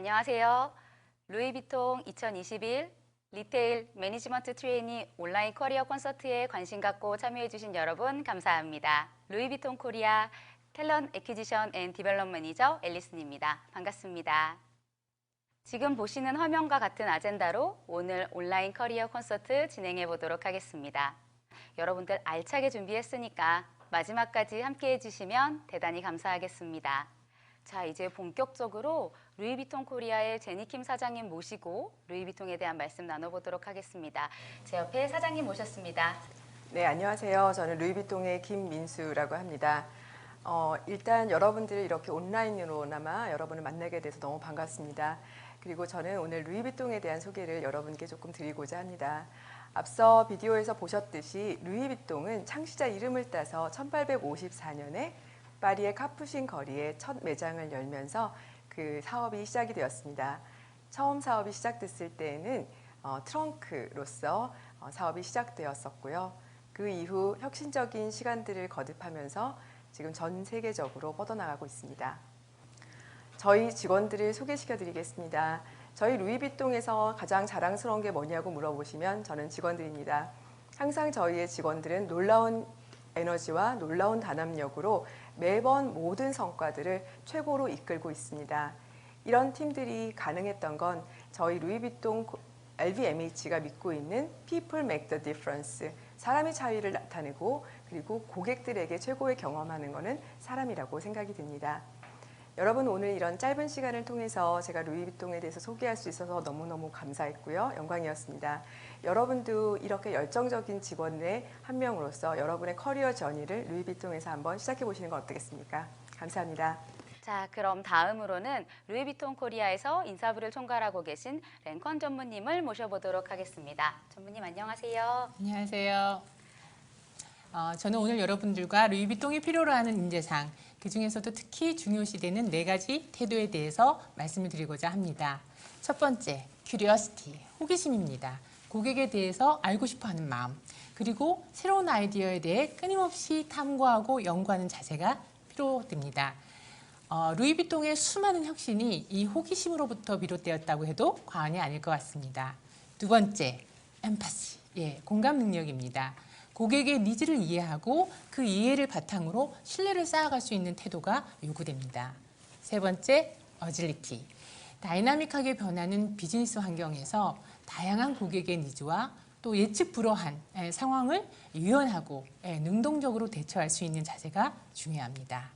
안녕하세요. 루이비통 2021 리테일 매니지먼트 트레이니 온라인 커리어 콘서트에 관심 갖고 참여해주신 여러분 감사합니다. 루이비통 코리아 탤런 에퀴지션 앤 디벨롭 매니저 앨리슨입니다. 반갑습니다. 지금 보시는 화면과 같은 아젠다로 오늘 온라인 커리어 콘서트 진행해 보도록 하겠습니다. 여러분들 알차게 준비했으니까 마지막까지 함께 해 주시면 대단히 감사하겠습니다. 자, 이제 본격적으로 루이비통 코리아의 제니킴 사장님 모시고 루이비통에 대한 말씀 나눠보도록 하겠습니다. 제 옆에 사장님 모셨습니다. 네, 안녕하세요. 저는 루이비통의 김민수라고 합니다. 어, 일단 여러분들을 이렇게 온라인으로나마 여러분을 만나게 돼서 너무 반갑습니다. 그리고 저는 오늘 루이비통에 대한 소개를 여러분께 조금 드리고자 합니다. 앞서 비디오에서 보셨듯이 루이비통은 창시자 이름을 따서 1854년에 파리의 카푸신 거리에 첫 매장을 열면서 그 사업이 시작이 되었습니다. 처음 사업이 시작됐을 때에는 어, 트렁크로서 어, 사업이 시작되었었고요. 그 이후 혁신적인 시간들을 거듭하면서 지금 전 세계적으로 뻗어나가고 있습니다. 저희 직원들을 소개시켜 드리겠습니다. 저희 루이비통에서 가장 자랑스러운 게 뭐냐고 물어보시면 저는 직원들입니다. 항상 저희의 직원들은 놀라운 에너지와 놀라운 단합력으로 매번 모든 성과들을 최고로 이끌고 있습니다. 이런 팀들이 가능했던 건 저희 루이비통 LVMH가 믿고 있는 People Make the Difference 사람이 차이를 나타내고 그리고 고객들에게 최고의 경험하는 것은 사람이라고 생각이 듭니다. 여러분 오늘 이런 짧은 시간을 통해서 제가 루이비통에 대해서 소개할 수 있어서 너무너무 감사했고요. 영광이었습니다. 여러분도 이렇게 열정적인 직원의 한 명으로서 여러분의 커리어 저니를 루이비통에서 한번 시작해 보시는 건 어떻겠습니까? 감사합니다. 자, 그럼 다음으로는 루이비통 코리아에서 인사부를 총괄하고 계신 랭컨 전무님을 모셔보도록 하겠습니다. 전무님 안녕하세요. 안녕하세요. 어, 저는 오늘 여러분들과 루이비통이 필요로 하는 인재상, 그 중에서도 특히 중요시되는 네 가지 태도에 대해서 말씀을 드리고자 합니다. 첫 번째, curiosity, 호기심입니다. 고객에 대해서 알고 싶어 하는 마음, 그리고 새로운 아이디어에 대해 끊임없이 탐구하고 연구하는 자세가 필요됩니다. 어, 루이비통의 수많은 혁신이 이 호기심으로부터 비롯되었다고 해도 과언이 아닐 것 같습니다. 두 번째, 엠파시, 예, 공감 능력입니다. 고객의 니즈를 이해하고 그 이해를 바탕으로 신뢰를 쌓아갈 수 있는 태도가 요구됩니다. 세 번째, 어질리티. 다이나믹하게 변하는 비즈니스 환경에서 다양한 고객의 니즈와 또 예측 불허한 예, 상황을 유연하고 예, 능동적으로 대처할 수 있는 자세가 중요합니다.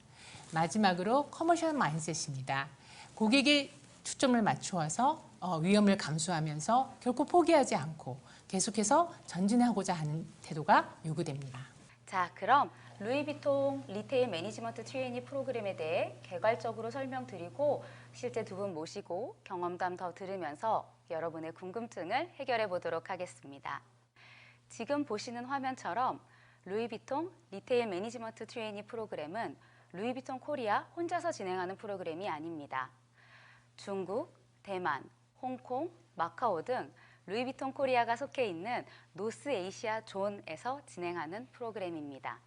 마지막으로 커머셜 마인셋입니다. 고객의 초점을 맞추어서 어, 위험을 감수하면서 결코 포기하지 않고 계속해서 전진하고자 하는 태도가 요구됩니다. 자, 그럼 루이비통 리테일 매니지먼트 트레이니 프로그램에 대해 개괄적으로 설명드리고 실제 두 분 모시고 경험담 더 들으면서 여러분의 궁금증을 해결해 보도록 하겠습니다. 지금 보시는 화면처럼 루이비통 리테일 매니지먼트 트레이니 프로그램은 루이비통 코리아 혼자서 진행하는 프로그램이 아닙니다. 중국, 대만, 홍콩, 마카오 등 루이비통 코리아가 속해 있는 노스 에이시아 존에서 진행하는 프로그램입니다.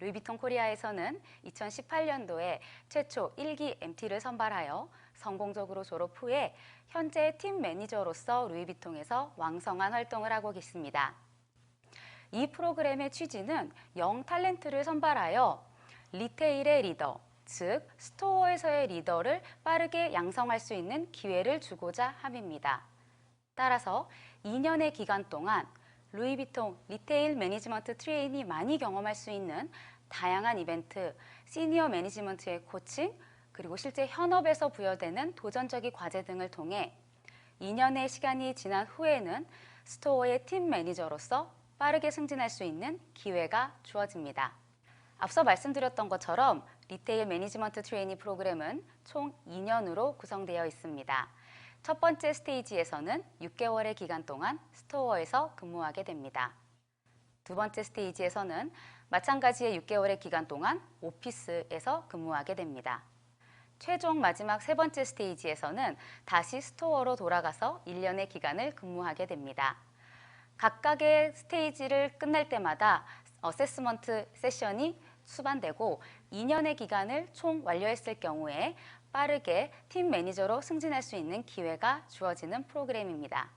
루이비통 코리아에서는 2018년도에 최초 1기 MT를 선발하여 성공적으로 졸업 후에 현재 팀 매니저로서 루이비통에서 왕성한 활동을 하고 계십니다. 이 프로그램의 취지는 영 탤런트를 선발하여 리테일의 리더, 즉 스토어에서의 리더를 빠르게 양성할 수 있는 기회를 주고자 함입니다. 따라서 2년의 기간 동안 루이비통 리테일 매니지먼트 트레인이 많이 경험할 수 있는 다양한 이벤트, 시니어 매니지먼트의 코칭, 그리고 실제 현업에서 부여되는 도전적인 과제 등을 통해 2년의 시간이 지난 후에는 스토어의 팀 매니저로서 빠르게 승진할 수 있는 기회가 주어집니다. 앞서 말씀드렸던 것처럼 리테일 매니지먼트 트레이니 프로그램은 총 2년으로 구성되어 있습니다. 첫 번째 스테이지에서는 6개월의 기간 동안 스토어에서 근무하게 됩니다. 두 번째 스테이지에서는 마찬가지의 6개월의 기간 동안 오피스에서 근무하게 됩니다. 최종 마지막 세 번째 스테이지에서는 다시 스토어로 돌아가서 1년의 기간을 근무하게 됩니다. 각각의 스테이지를 끝낼 때마다 어세스먼트 세션이 수반되고 2년의 기간을 총 완료했을 경우에 빠르게 팀 매니저로 승진할 수 있는 기회가 주어지는 프로그램입니다.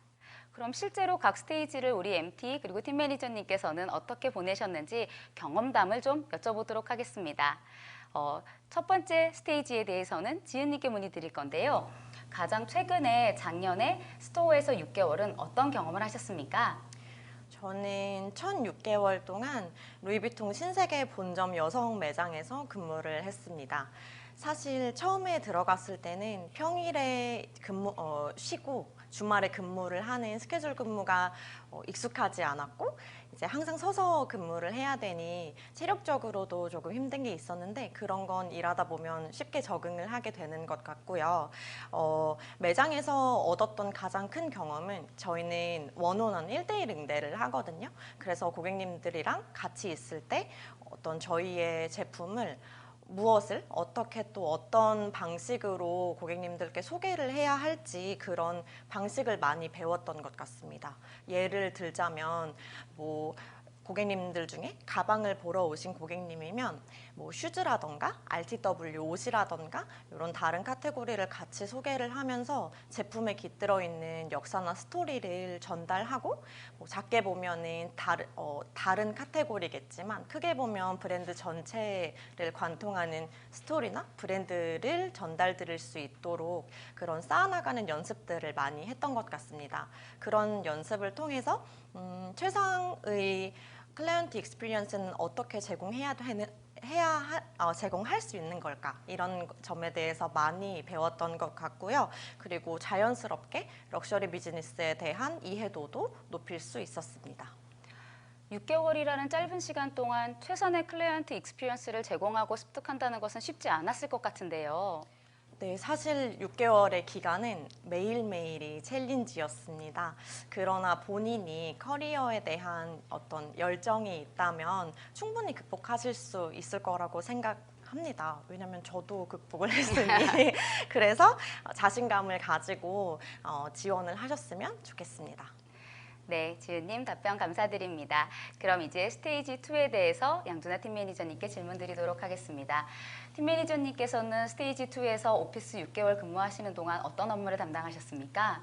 그럼 실제로 각 스테이지를 우리 MT 그리고 팀 매니저님께서는 어떻게 보내셨는지 경험담을 좀 여쭤보도록 하겠습니다. 어, 첫 번째 스테이지에 대해서는 지은님께 문의드릴 건데요. 가장 최근에 작년에 스토어에서 6개월은 어떤 경험을 하셨습니까? 저는 1006개월 동안 루이비통 신세계 본점 여성 매장에서 근무를 했습니다. 사실 처음에 들어갔을 때는 평일에 근무 어, 쉬고 주말에 근무를 하는 스케줄 근무가 어, 익숙하지 않았고 이제 항상 서서 근무를 해야 되니 체력적으로도 조금 힘든 게 있었는데 그런 건 일하다 보면 쉽게 적응을 하게 되는 것 같고요. 어, 매장에서 얻었던 가장 큰 경험은 저희는 원원한 1대1 응대를 하거든요. 그래서 고객님들이랑 같이 있을 때 어떤 저희의 제품을 무엇을 어떻게 또 어떤 방식으로 고객님들께 소개를 해야 할지 그런 방식을 많이 배웠던 것 같습니다. 예를 들자면 뭐 고객님들 중에 가방을 보러 오신 고객님이면 뭐 슈즈라던가 RTW 옷이라던가 이런 다른 카테고리를 같이 소개를 하면서 제품에 깃들어 있는 역사나 스토리를 전달하고 뭐 작게 보면은 다른 어, 다른 카테고리겠지만 크게 보면 브랜드 전체를 관통하는 스토리나 브랜드를 전달 드릴 수 있도록 그런 쌓아나가는 연습들을 많이 했던 것 같습니다. 그런 연습을 통해서 음, 최상의 클라이언트 익스피리언스는 어떻게 제공해야 되는 해야 하- 어, 제공할 수 있는 걸까 이런 점에 대해서 많이 배웠던 것 같고요. 그리고 자연스럽게 럭셔리 비즈니스에 대한 이해도도 높일 수 있었습니다. 6개월이라는 짧은 시간 동안 최선의 클라이언트 익스피리언스를 제공하고 습득한다는 것은 쉽지 않았을 것 같은데요. 네, 사실 6개월의 기간은 매일매일이 챌린지였습니다. 그러나 본인이 커리어에 대한 어떤 열정이 있다면 충분히 극복하실 수 있을 거라고 생각 합니다. 왜냐면 저도 극복을 했으니. 그래서 자신감을 가지고 어, 지원을 하셨으면 좋겠습니다. 네, 지은님 답변 감사드립니다. 그럼 이제 스테이지 2에 대해서 양준하 팀 매니저님께 질문 드리도록 하겠습니다. 팀 매니저님께서는 스테이지 2에서 오피스 6개월 근무하시는 동안 어떤 업무를 담당하셨습니까?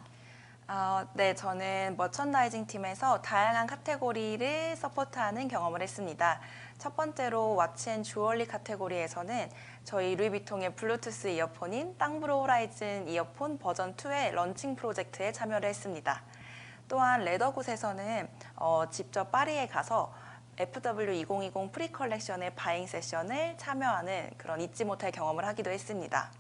아, 네, 저는 머천다이징 팀에서 다양한 카테고리를 서포트하는 경험을 했습니다. 첫 번째로 와치앤 주얼리 카테고리에서는 저희 루이비통의 블루투스 이어폰인 땅브로 호라이즌 이어폰 버전 2의 런칭 프로젝트에 참여를 했습니다. 또한 레더굿에서는 어, 직접 파리에 가서 FW2020 프리 컬렉션의 바잉 세션을 참여하는 그런 잊지 못할 경험을 하기도 했습니다.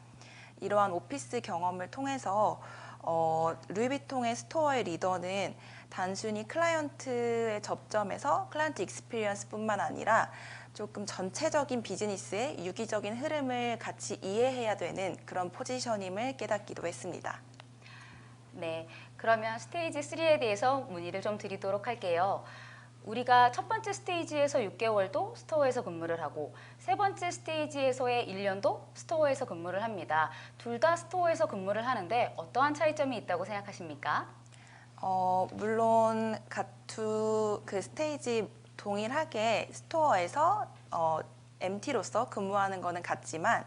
이러한 오피스 경험을 통해서 어, 루이비통의 스토어의 리더는 단순히 클라이언트의 접점에서 클라이언트 익스피리언스뿐만 아니라 조금 전체적인 비즈니스의 유기적인 흐름을 같이 이해해야 되는 그런 포지셔님을 깨닫기도 했습니다. 네, 그러면 스테이지 3에 대해서 문의를 좀 드리도록 할게요. 우리가 첫 번째 스테이지에서 6개월도 스토어에서 근무를 하고 세 번째 스테이지에서의 1년도 스토어에서 근무를 합니다. 둘 다 스토어에서 근무를 하는데 어떠한 차이점이 있다고 생각하십니까? 어, 물론 가투 그 스테이지 동일하게 스토어에서 어, MT로서 근무하는 거는 같지만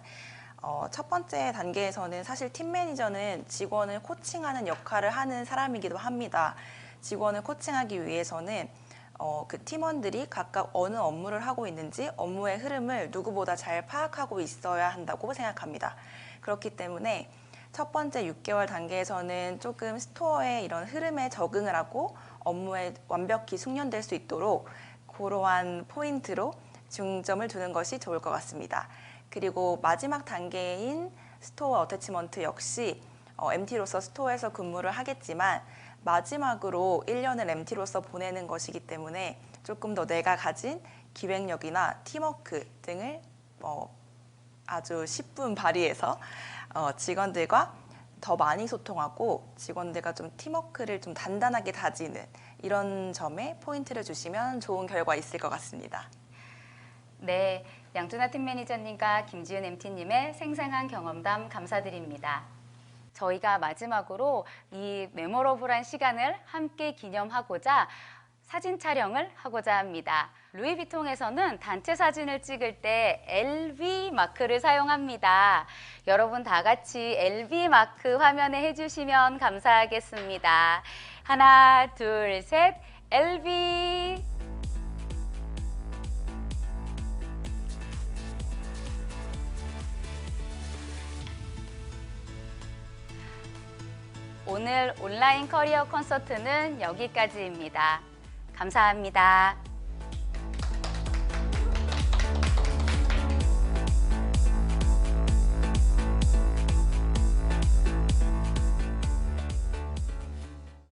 어, 첫 번째 단계에서는 사실 팀 매니저는 직원을 코칭하는 역할을 하는 사람이기도 합니다. 직원을 코칭하기 위해서는 어, 그 팀원들이 각각 어느 업무를 하고 있는지 업무의 흐름을 누구보다 잘 파악하고 있어야 한다고 생각합니다. 그렇기 때문에 첫 번째 6개월 단계에서는 조금 스토어의 이런 흐름에 적응을 하고 업무에 완벽히 숙련될 수 있도록 그러한 포인트로 중점을 두는 것이 좋을 것 같습니다. 그리고 마지막 단계인 스토어 어태치먼트 역시 어, MT로서 스토어에서 근무를 하겠지만 마지막으로 1년을 MT로서 보내는 것이기 때문에 조금 더 내가 가진 기획력이나 팀워크 등을 어, 아주 10분 발휘해서 어, 직원들과 더 많이 소통하고 직원들과 좀 팀워크를 좀 단단하게 다지는 이런 점에 포인트를 주시면 좋은 결과 있을 것 같습니다. 네, 양준하 팀 매니저님과 김지은 MT님의 생생한 경험담 감사드립니다. 저희가 마지막으로 이 메모러블한 시간을 함께 기념하고자 사진 촬영을 하고자 합니다. 루이비통에서는 단체 사진을 찍을 때 LV 마크를 사용합니다. 여러분 다 같이 LV 마크 화면에 해주시면 감사하겠습니다. 하나, 둘, 셋, LV! 오늘 온라인 커리어 콘서트는 여기까지입니다. 감사합니다.